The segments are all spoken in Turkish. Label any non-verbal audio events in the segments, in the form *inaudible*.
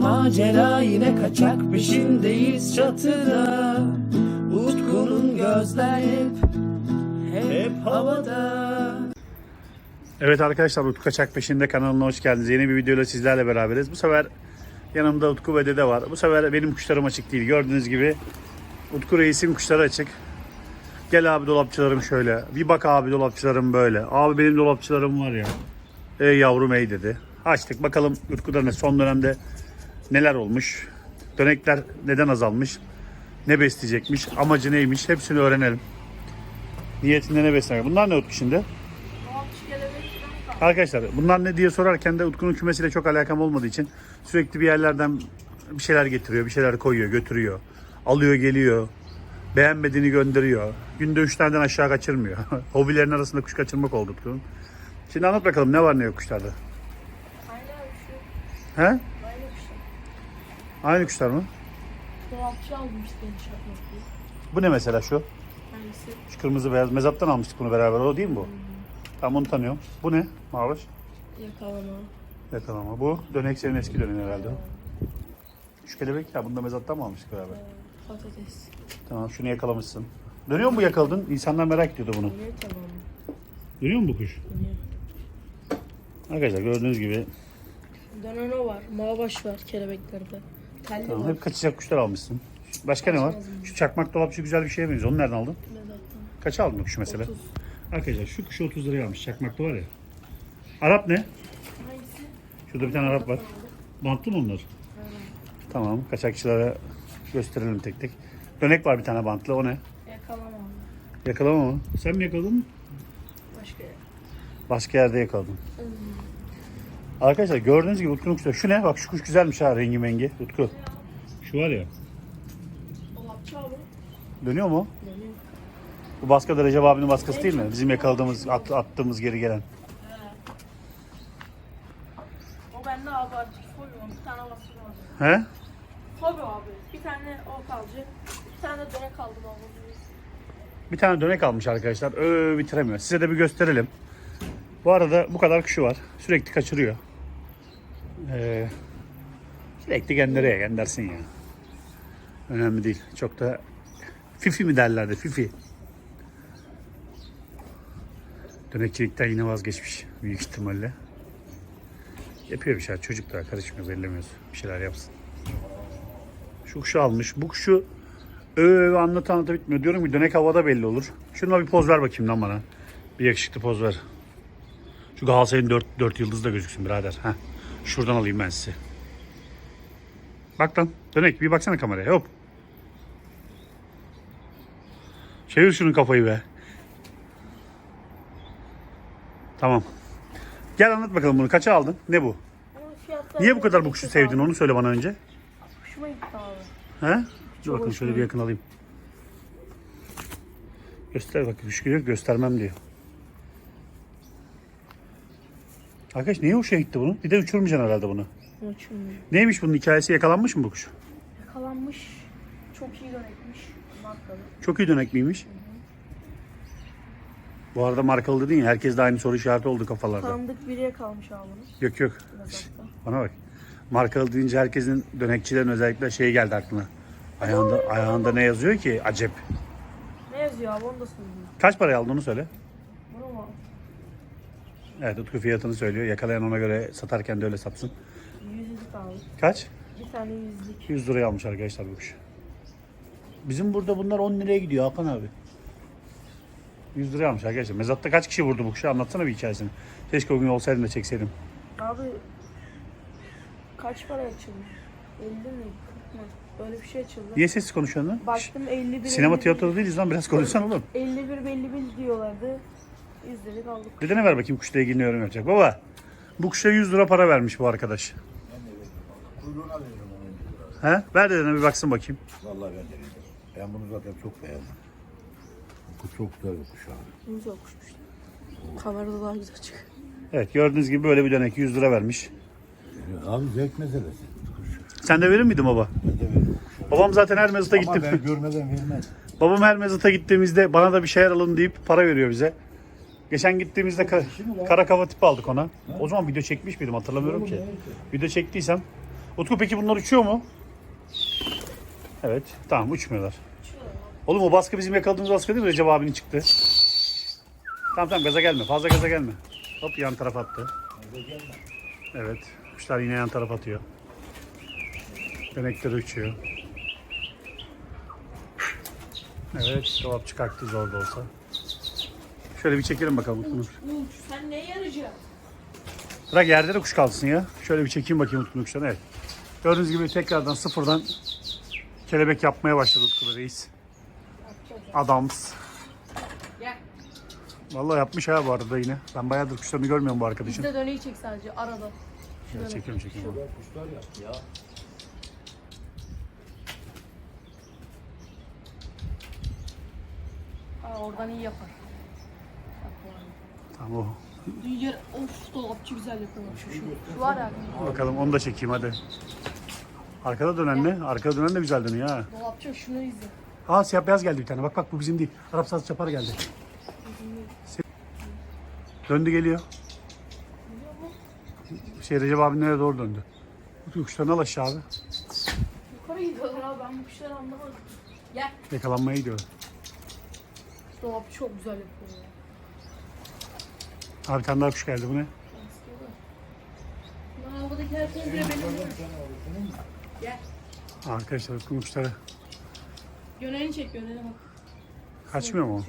macera yine kaçak peşindeyiz çatıda Utku'nun gözler hep hep havada Evet arkadaşlar Utku Kaçak Peşinde kanalına hoş geldiniz. Yeni bir videoyla sizlerle beraberiz. Bu sefer yanımda Utku ve Dede var. Bu sefer benim kuşlarım açık değil. Gördüğünüz gibi Utku Reis'in kuşları açık. Gel abi dolapçılarım şöyle. Bir bak abi dolapçılarım böyle. Abi benim dolapçılarım var ya. Ey yavrum ey dedi. Açtık bakalım Utku'da ne son dönemde neler olmuş. Dönekler neden azalmış. Ne besleyecekmiş. Amacı neymiş. Hepsini öğrenelim. Niyetinde ne beslemek. Bunlar ne Utku şimdi? Arkadaşlar bunlar ne diye sorarken de Utku'nun kümesiyle çok alakam olmadığı için sürekli bir yerlerden bir şeyler getiriyor, bir şeyler koyuyor, götürüyor. Alıyor geliyor. Beğenmediğini gönderiyor. Günde üç taneden aşağı kaçırmıyor. *laughs* Hobilerin arasında kuş kaçırmak oldu Utku'nun. Şimdi anlat bakalım ne var ne yok kuşlarda. He? Aynı kuşlar. Aynı kuşlar mı? Dolapçı almıştı inşaatı. Bu ne mesela şu? Hangisi? Şu kırmızı beyaz mezaptan almıştık bunu beraber. O değil mi bu? Tamam onu tanıyorum. Bu ne? Maviş. Yakalama. Yakalama. Bu dönek senin eski döneğin herhalde. Şu kelebek ya bunu da mezattan mı almıştık beraber? Patates. Tamam şunu yakalamışsın. Dönüyor mu bu yakaladın? İnsanlar merak ediyordu bunu. Niye tamam? Dönüyor mu bu kuş? Niye? Arkadaşlar gördüğünüz gibi Dönen o var. Mağbaş var kelebeklerde. Telli tamam, var. hep kaçacak kuşlar almışsın. Başka ne var? Şu çakmak dolapçı güzel bir şeye benziyor. Onu nereden aldın? Kaça aldın kuşu mesela? 30. Arkadaşlar şu kuşu 30 liraya almış. Çakmaklı var ya. Arap ne? Hangisi? Şurada bir tane Arap var. Bantlı mı onlar? Tamam. Kaçakçılara gösterelim tek tek. Dönek var bir tane bantlı. O ne? Yakalama abi. Yakalama mı? Sen mi yakaladın? Başka yer. Başka yerde yakaladım. Arkadaşlar gördüğünüz gibi Utku'nun kuşları. Şu ne? Bak şu kuş güzelmiş ha rengi mengi. Utku. Şu var ya. Abi. Dönüyor mu? Dönüyor. Bu baskı da Recep abinin baskısı değil mi? Bizim yakaladığımız, at- attığımız geri gelen. O bende abi artık var. Bir tane baskı var. He? Fobi abi. Bir tane o kalacak. Bir tane de dönek kaldı baba. Bir tane dönek almış arkadaşlar. Öö bitiremiyor. Size de bir gösterelim. Bu arada bu kadar kuşu var. Sürekli kaçırıyor. Ee, sürekli gönderiyor. Göndersin ya. Önemli değil. Çok da fifi mi derlerdi? Fifi. Dönekçilikten yine vazgeçmiş. Büyük ihtimalle. Yapıyor bir şeyler. Çocuk daha karışmıyor. Bellemiyoruz. Bir şeyler yapsın. Şu kuşu almış. Bu kuşu Öö anlat anlata bitmiyor. Diyorum ki dönek havada belli olur. Şuna bir poz ver bakayım lan bana. Bir yakışıklı poz ver. Şu Galatasaray'ın 4, 4 yıldız da gözüksün birader. Heh. Şuradan alayım ben sizi. Bak lan dönek bir baksana kameraya hop. Çevir şunun kafayı be. Tamam. Gel anlat bakalım bunu. Kaça aldın? Ne bu? Niye bu kadar bu kuşu sevdin onu söyle bana önce. Hoşuma gitti abi. He? Dur bakın şöyle bir yakın alayım. Göster bakayım. Yok göstermem diyor. Arkadaş niye hoşuna gitti bunun? Bir de uçurmayacaksın herhalde bunu. Açılmıyor. Neymiş bunun hikayesi? Yakalanmış mı bu kuş? Yakalanmış. Çok iyi dönekmiş. Markalı. Çok iyi dönek miymiş? Bu arada markalı dedin ya herkes de aynı soru işareti oldu kafalarda. Tanıdık biriye kalmış abi bunu. Yok yok. Bana bak. Markalı deyince herkesin dönekçilerin özellikle şey geldi aklına. Ayağında, ayağında ne yazıyor ki? Acep. Ne yazıyor abi onu da söyleyeyim. Kaç paraya aldın onu söyle. Evet Utku fiyatını söylüyor. Yakalayan ona göre satarken de öyle satsın. 100 lira. Kaç? Bir tane yüzlük. 100 liraya almış arkadaşlar bu kuş. Bizim burada bunlar 10 liraya gidiyor Hakan abi. 100 liraya almış arkadaşlar. Mezatta kaç kişi vurdu bu kuşu? Anlatsana bir hikayesini. Keşke o gün olsaydım da çekseydim. Abi kaç para açılmış? 50 mi? 40 mı? Böyle bir şey açıldı. Niye sessiz konuşuyorsun lan? Baktım 51. Sinema 51, tiyatroda değiliz lan biraz konuşsan oğlum. 51 51 diyorlardı. 100 liralık olduk. Dedene ver bakayım kuşla ilgili ne yorum yapacak. Baba bu kuşa 100 lira para vermiş bu arkadaş. Kuyruğuna veririm He? Ver dedene bir baksın bakayım. Vallahi ben de veririm. Ben bunu zaten çok beğendim. Bu kuş çok güzel bir kuş abi. Güzel kuşmuş. Kamerada daha güzel çıkıyor. Evet gördüğünüz gibi böyle bir dönek 100 lira vermiş. Ee, abi zevk meselesi. Sen de verir miydin baba? Ben de veririm. Babam zaten her mezata Ama gittim. ben görmeden vermez. Babam her mezata gittiğimizde bana da bir şeyler alın deyip para veriyor bize. Geçen gittiğimizde ka- kara kava tipi aldık ona. O zaman video çekmiş miydim hatırlamıyorum ki. Video çektiysem Utku peki bunlar uçuyor mu? Evet. Tamam uçmuyorlar. Oğlum o baskı bizim yakaladığımız baskı değil mi? Recep abinin çıktı. Tamam tamam gaza gelme. Fazla gaza gelme. Hop yan tarafa attı. Evet. Kuşlar yine yan tarafa atıyor. Dönekleri uçuyor. Evet. Dolapçı kalktı zor da olsa. Şöyle bir çekelim bakalım Utku'nun. Uç sen neye yarayacaksın? Bırak yerde de kuş kalsın ya. Şöyle bir çekeyim bakayım Utku'nun kuşlarını. Evet. Gördüğünüz gibi tekrardan sıfırdan kelebek yapmaya başladı Utku Reis. Adams. Gel. Vallahi yapmış ha bu arada yine. Ben bayağıdır kuşlarını görmüyorum bu arkadaşın. Bizde döneyi çek sadece arada. Şöyle çekiyorum çekiyorum. Kuşlar yaptı ya. Aa, oradan iyi yapar. Tamam o. Yer, of dolapçı güzel yapıyor. Şu, şu. Var ya. Bakalım onu da çekeyim hadi. Arkada dönen ne? Arkada dönen de güzel dönüyor ha. Dolapçı şunu izle. Aa siyah beyaz geldi bir tane. Bak bak bu bizim değil. Arap saz çapar geldi. Se- Döndü geliyor. Şey Recep abi nereye doğru döndü. Bu kuşlarını al aşağı abi. Yukarı gidiyorlar abi ben bu kuşları anlamadım. Gel. Yakalanmaya gidiyor. Dolapçı çok güzel yapıyor ya. Abi bir tane daha kuş geldi bu ne? Havadaki benim. Gel. Arkadaşlar bu kuşları Yönelini çek yöneli bak. kaçmıyor mu?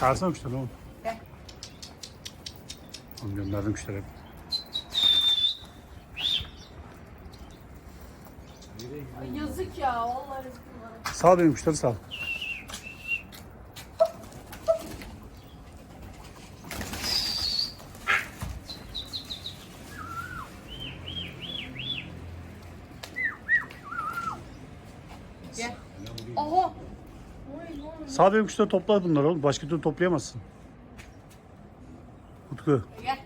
Çağırsana kuşları oğlum. Gel. Oğlum gönderdim kuşları hep. Ay yazık ya vallahi yazık bunlara. Sal benim kuşları sal. Gel. Sal benim kuşları topla bunları oğlum. Başka türlü toplayamazsın. Utku. Gel.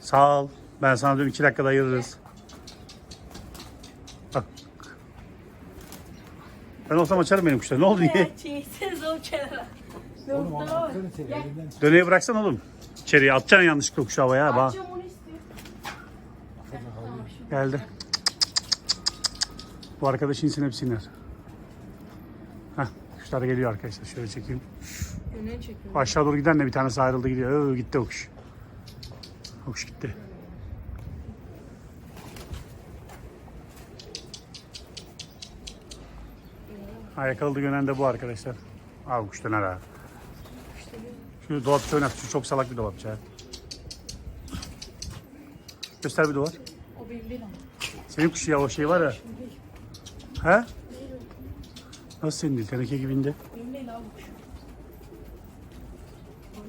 Sağ ol. Ben sana diyorum iki dakikada ayırırız. Bak. Ben olsam açarım benim kuşları. Ne oldu niye? Çekseniz o kenara. Oğlum Yok onu da var. atsana seni elinden. Döneyi bıraksan oğlum. İçeriye atacaksın yanlışlıkla kuşu havaya. Bak. Açacağım onu istiyor. Geldi. Bu arkadaş insin hepsi iner. Heh, kuşlar geliyor arkadaşlar. Şöyle çekeyim. Çekiyor. Aşağı doğru giden de bir tanesi ayrıldı gidiyor. Oo, gitti o kuş. O kuş gitti. Ha, yakaladı gönen de bu arkadaşlar. Abi kuş döner ha. Şu dolapçı oynat. Şu çok salak bir dolapçı ha. Göster bir duvar. O benim değil. Senin kuşu ya o şey var ya. He? Nasıl senin değil? Teneke gibi indi. Benim değil abi kuş. Abi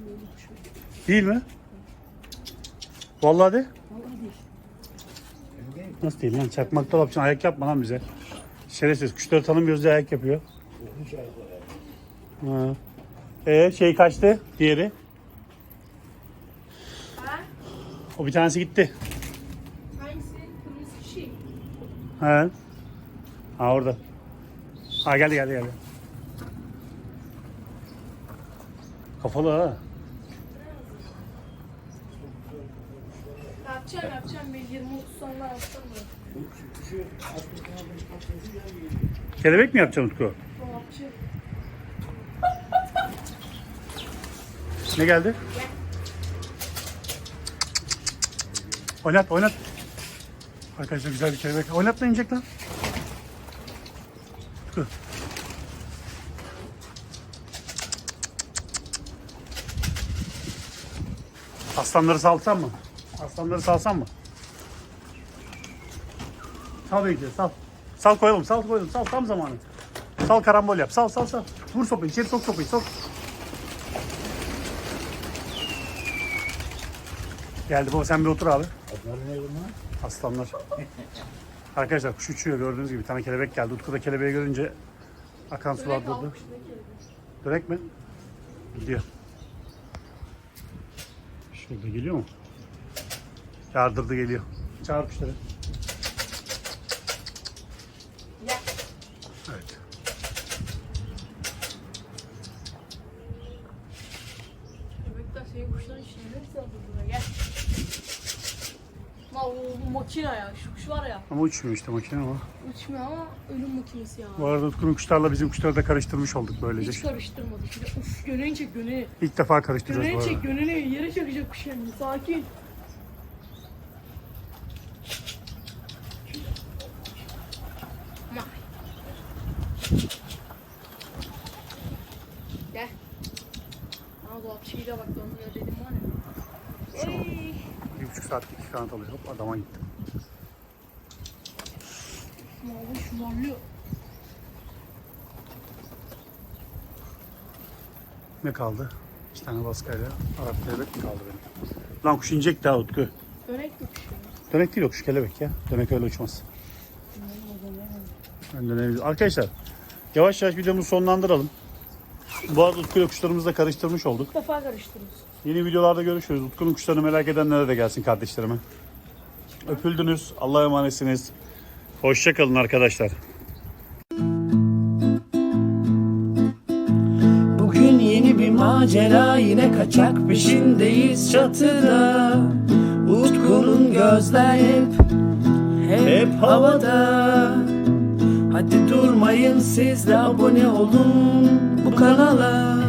benim kuşum. Değil mi? Vallahi de. Vallahi değil. Nasıl değil lan? Çakmak dolapçı ayak yapma lan bize. Şerefsiz. Kuşları tanımıyoruz diye ayak yapıyor. Ha. Ee, şey kaçtı diğeri. Ha? O bir tanesi gitti. Hangisi? Kırmızı şey. He. Ha orada. Ha geldi geldi geldi. Kafalı ha. Yapacağım yapacağım. Bir 20-30 sonra yapsam da. Kelebek mi yapacaksın Utku? Ne geldi? Oynat oynat. Arkadaşlar güzel bir kelebek. Oynat ne inecek lan? Utku. Aslanları salsam mı? Aslanları salsam mı? Sal bekle sal. Sal koyalım sal koyalım sal tam zamanı. Sal karambol yap sal sal sal. Vur sopayı içeri sok sopayı sok. Geldi baba sen bir otur abi. Adları ne bunlar? Aslanlar. *laughs* Arkadaşlar kuş uçuyor gördüğünüz gibi bir tane kelebek geldi. Utku da kelebeği görünce akan sular Direkt durdu. Dönek mi? Gidiyor. Şurada geliyor mu? Yardırdı geliyor. Çağır kuşları. Gel. Evet. Makine ya. Şu kuş var ya. Ama uçmuyor işte makine ama. Uçmuyor ama ölüm makinesi ya. Bu arada Utku'nun kuşlarla bizim kuşları da karıştırmış olduk böylece. Hiç karıştırmadı. Şimdi uf göneğini çek göneği. İlk defa karıştırıyoruz bu Göneğini arada. çek göneğini. Yere çakacak kuş yani. Sakin. Bak. Gel. Aa bak ben dedim var ya. Ey. Bir buçuk saatlik iki kanat alıyor. Hop adama gitti. Mavi. Ne kaldı? İki tane baskayla Arap kelebek mi kaldı benim? Lan kuş inecek daha Utku. Dönek yok. Dönek değil o kuş kelebek ya. Dönek öyle uçmaz. Ben dönebilirim. Arkadaşlar yavaş yavaş videomuzu sonlandıralım. Bu arada Utku ile kuşlarımızı da karıştırmış olduk. İlk defa karıştırıyoruz. Yeni videolarda görüşürüz. Utku'nun kuşlarını merak edenlere de gelsin kardeşlerime. Öpüldünüz. Allah'a emanetsiniz. Hoşçakalın arkadaşlar. Bugün yeni bir macera yine kaçak peşindeyiz çatıda Utku'nun gözler hep hep havada Hadi durmayın siz de abone olun bu kanala